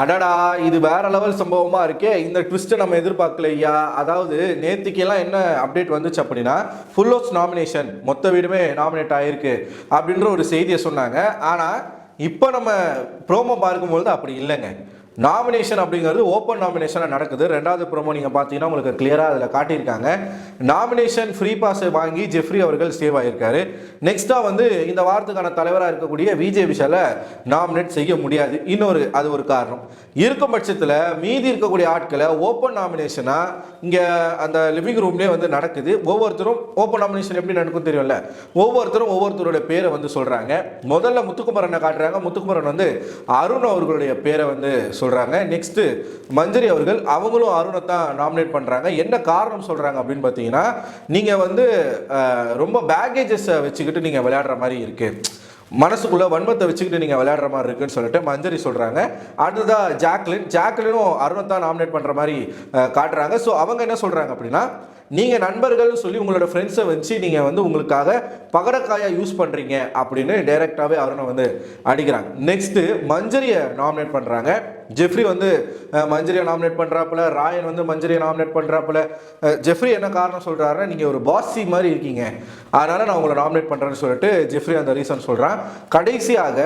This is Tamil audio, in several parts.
அடடா இது வேற லெவல் சம்பவமா இருக்கே இந்த ட்விஸ்ட்டை நம்ம எதிர்பார்க்கலையா? அதாவது நேத்திக்கெல்லாம் என்ன அப்டேட் வந்துச்சு அப்படின்னா ஃபுல் ஹவுஸ் நாமினேஷன் மொத்த வீடுமே நாமினேட் ஆயிருக்கு அப்படின்ற ஒரு செய்தியை சொன்னாங்க. ஆனால் இப்போ நம்ம ப்ரோமோ பார்க்கும்பொழுது அப்படி இல்லைங்க. நாமினேஷன் அப்படிங்கிறது ஓப்பன் நாமினேஷனாக நடக்குது. ரெண்டாவது ப்ரோமோ நீங்கள் பார்த்தீங்கன்னா உங்களுக்கு கிளியராக அதில் காட்டியிருக்காங்க. நாமினேஷன் ஃப்ரீ பாஸை வாங்கி ஜெஃப்ரி அவர்கள் சேவ் ஆகியிருக்காரு நெக்ஸ்ட்டாக வந்து இந்த வாரத்துக்கான தலைவராக இருக்கக்கூடிய விஜய் விஷாலை நாமினேட் செய்ய முடியாது. இன்னொரு அது ஒரு காரணம். இருக்கும் பட்சத்தில் மீதி இருக்கக்கூடிய ஆட்களை ஓப்பன் நாமினேஷனாக இங்கே அந்த லிவிங் ரூம்லேயே வந்து நடக்குது. ஒவ்வொருத்தரும் ஓப்பன் நாமினேஷன் எப்படி நடக்கும் தெரியும்ல? ஒவ்வொருத்தரும் ஒவ்வொருத்தரோட பேரை வந்து சொல்கிறாங்க முதல்ல முத்துக்குமரனை காட்டுறாங்க. முத்துக்குமரன் வந்து அருண் அவர்களுடைய பேரை வந்து சொல்கிறாங்க நெக்ஸ்ட்டு மஞ்சரி அவர்கள் அவங்களும் அருணை தான் நாமினேட் பண்ணுறாங்க என்ன காரணம் சொல்கிறாங்க அப்படின்னு பார்த்தீங்கன்னா நீங்கள் வந்து ரொம்ப பேக்கேஜஸை வச்சுக்கிட்டு நீங்கள் விளையாடுற மாதிரி இருக்குது மனசுக்குள்ளே வன்மத்தை வச்சுக்கிட்டு நீங்கள் விளையாடுற மாதிரி இருக்குன்னு சொல்லிட்டு மஞ்சரி சொல்கிறாங்க அடுத்ததாக ஜாக்லின். ஜாக்லினும் அருணை தான் நாமினேட் பண்ணுற மாதிரி காட்டுறாங்க. ஸோ அவங்க என்ன சொல்கிறாங்க அப்படின்னா நீங்கள் நண்பர்கள்னு சொல்லி உங்களோட ஃப்ரெண்ட்ஸை வச்சு நீங்கள் வந்து உங்களுக்காக பகடக்காயாக யூஸ் பண்ணுறீங்க அப்படின்னு டைரெக்டாகவே அருணை வந்து அடிக்கிறாங்க. நெக்ஸ்ட்டு மஞ்சரியை நாமினேட் பண்ணுறாங்க ஜெஃப்ரி வந்து மஞ்சரியை நாமினேட் பண்ணுறாப்புல ராயன் வந்து மஞ்சரியை நாமினேட் பண்ணுறாப்புல ஜெஃப்ரி என்ன காரணம் சொல்கிறாருன்னா நீங்கள் ஒரு பாஸி மாதிரி இருக்கீங்க. அதனால் நான் உங்களை நாமினேட் பண்ணுறேன்னு சொல்லிட்டு ஜெஃப்ரி அந்த ரீசன் சொல்கிறான் கடைசியாக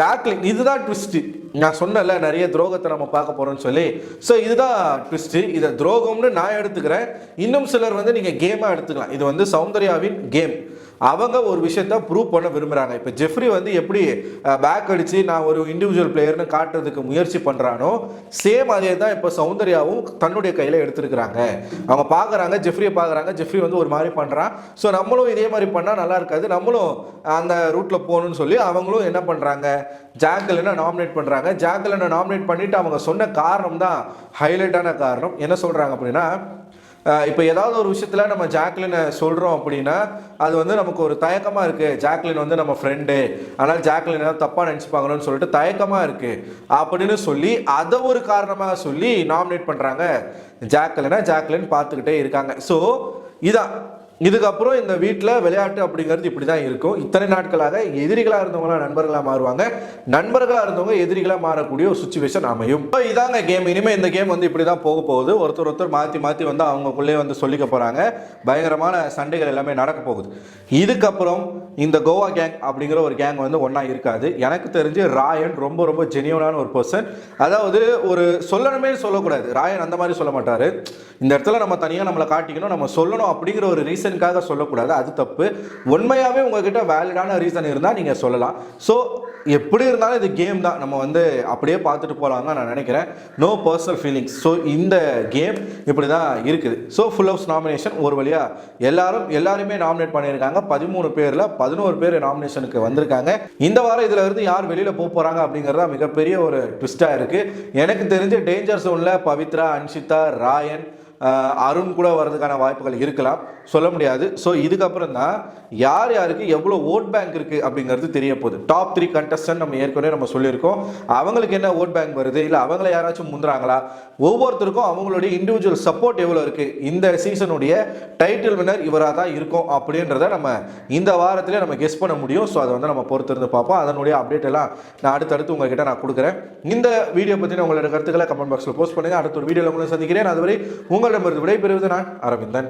ஜாக்லின் இதுதான் ட்விஸ்ட்டு நான் சொன்னல நிறைய துரோகத்தை நம்ம பார்க்க போகிறோம்னு சொல்லி. ஸோ இதுதான் ட்விஸ்ட்டு இதை துரோகம்னு நான் எடுத்துக்கிறேன். இன்னும் சிலர் வந்து நீங்கள் கேமாக எடுத்துக்கலாம். இது வந்து சௌந்தர்யாவின் கேம் அவங்க ஒரு விஷயத்த ப்ரூவ் பண்ண விரும்புகிறாங்க இப்போ ஜெஃப்ரி வந்து எப்படி பேக் அடித்து நான் ஒரு இண்டிவிஜுவல் பிளேயர்னு காட்டுறதுக்கு முயற்சி பண்ணுறானோ சேம் அதே தான் இப்போ சௌந்தர்யாவும் தன்னுடைய கையில் எடுத்துருக்குறாங்க. அவங்க பார்க்குறாங்க ஜெஃப்ரியை பார்க்குறாங்க ஜெஃப்ரி வந்து ஒரு மாதிரி பண்ணுறான் ஸோ நம்மளும் இதே மாதிரி பண்ணால் நல்லா இருக்காது. நம்மளும் அந்த ரூட்டில் போகணும்னு சொல்லி அவங்களும் என்ன பண்ணுறாங்க ஜாக்கலினை நாமினேட் பண்ணுறாங்க ஜாக்கலினை நாமினேட் பண்ணிவிட்டு அவங்க சொன்ன காரணம் தான் ஹைலைட்டான காரணம். என்ன சொல்கிறாங்க அப்படின்னா இப்போ ஏதாவது ஒரு விஷயத்தில் நம்ம ஜாக்லினை சொல்கிறோம் அப்படின்னா அது வந்து நமக்கு ஒரு தயக்கமாக இருக்குது ஜாக்லின் வந்து நம்ம ஃப்ரெண்டு அதனால் ஜாக்லின் ஏதாவது தப்பாக நினச்சிப்பாங்களோன்னு சொல்லிட்டு தயக்கமாக இருக்குது அப்படின்னு சொல்லி அதை ஒரு காரணமாக சொல்லி நாமினேட் பண்ணுறாங்க ஜாக்லினா ஜாக்லின் பார்த்துக்கிட்டே இருக்காங்க. ஸோ இதான். இதுக்கப்புறம் இந்த வீட்டில் விளையாட்டு அப்படிங்கிறது இப்படி தான் இருக்கும். இத்தனை நாட்களாக எதிரிகளாக இருந்தவங்களாம் நண்பர்களாக மாறுவாங்க. நண்பர்களாக இருந்தவங்க எதிரிகளாக மாறக்கூடிய ஒரு சுச்சுவேஷன் அமையும். இப்போ இதாங்க கேம் இனிமேல் இந்த கேம் வந்து இப்படி தான் போக போகுது. ஒருத்தர் ஒருத்தர் மாற்றி மாற்றி வந்து அவங்களுக்குள்ளே வந்து சொல்லிக்க போகிறாங்க பயங்கரமான சண்டைகள் எல்லாமே நடக்க போகுது. இதுக்கப்புறம் இந்த கோவா கேங் அப்படிங்கிற ஒரு கேங் வந்து ஒன்றா இருக்காது. எனக்கு தெரிஞ்சு ராயன் ரொம்ப ரொம்ப ஜெனியூனான ஒரு பர்சன் அதாவது ஒரு சொல்லணுமே சொல்லக்கூடாது. ராயன் அந்த மாதிரி சொல்ல மாட்டார். இந்த இடத்துல நம்ம தனியாக நம்மளை காட்டிக்கணும். நம்ம சொல்லணும் அப்படிங்கிற ஒரு ரீசன் ரீசனுக்காக சொல்லக்கூடாது அது தப்பு. உண்மையாகவே உங்ககிட்ட வேலிடான ரீசன் இருந்தால் நீங்கள் சொல்லலாம். ஸோ எப்படி இருந்தாலும் இது கேம் தான். நம்ம வந்து அப்படியே பார்த்துட்டு போகலாம் தான் நான் நினைக்கிறேன். நோ பர்சனல் ஃபீலிங்ஸ் ஸோ இந்த கேம் இப்படி தான் இருக்குது. ஸோ ஃபுல் ஹவுஸ் நாமினேஷன் ஒரு வழியாக எல்லாரும் எல்லாருமே நாமினேட் பண்ணியிருக்காங்க. பதிமூணு பேரில் பதினோரு பேர் நாமினேஷனுக்கு வந்திருக்காங்க. இந்த வாரம் இதில் இருந்து யார் வெளியில் போக போகிறாங்க அப்படிங்கிறதா மிகப்பெரிய ஒரு ட்விஸ்ட்டாக இருக்குது எனக்கு தெரிஞ்சு டேஞ்சர் ஜோனில் பவித்ரா அன்ஷிதா ராயன் அருண் கூட வர்றதுக்கான வாய்ப்புகள் இருக்கலாம். சொல்ல முடியாது. ஸோ இதுக்கப்புறம் தான் யார் யாருக்கு எவ்வளோ ஓட் பேங்க் இருக்குது அப்படிங்கிறது தெரிய போகுது. டாப் த்ரீ கண்டஸ்டன் நம்ம ஏற்கனவே நம்ம சொல்லியிருக்கோம். அவங்களுக்கு என்ன ஓட் பேங்க் வருது? இல்லை அவங்கள யாராச்சும் முந்துறாங்களா? ஒவ்வொருத்தருக்கும் அவங்களுடைய இண்டிவிஜுவல் சப்போர்ட் எவ்வளோ இருக்குது இந்த சீசனுடைய டைட்டில் வினர் இவராக தான் இருக்கும் அப்படின்றத நம்ம இந்த வாரத்திலே நம்ம கெஸ் பண்ண முடியும். ஸோ அதை வந்து நம்ம பொறுத்திருந்து பார்ப்போம். அதனுடைய அப்டேட் எல்லாம் நான் அடுத்தடுத்து உங்ககிட்ட நான் கொடுக்குறேன். இந்த வீடியோ பற்றின உங்களோட கருத்துக்களை கமெண்ட் பாக்ஸில் போஸ்ட் பண்ணுங்கள் அடுத்த ஒரு வீடியோவில் உங்களை சந்திக்கிறேன். அதுவரை உங்களிடமிருந்து விடைபெறுவது நான் அரவிந்தன்.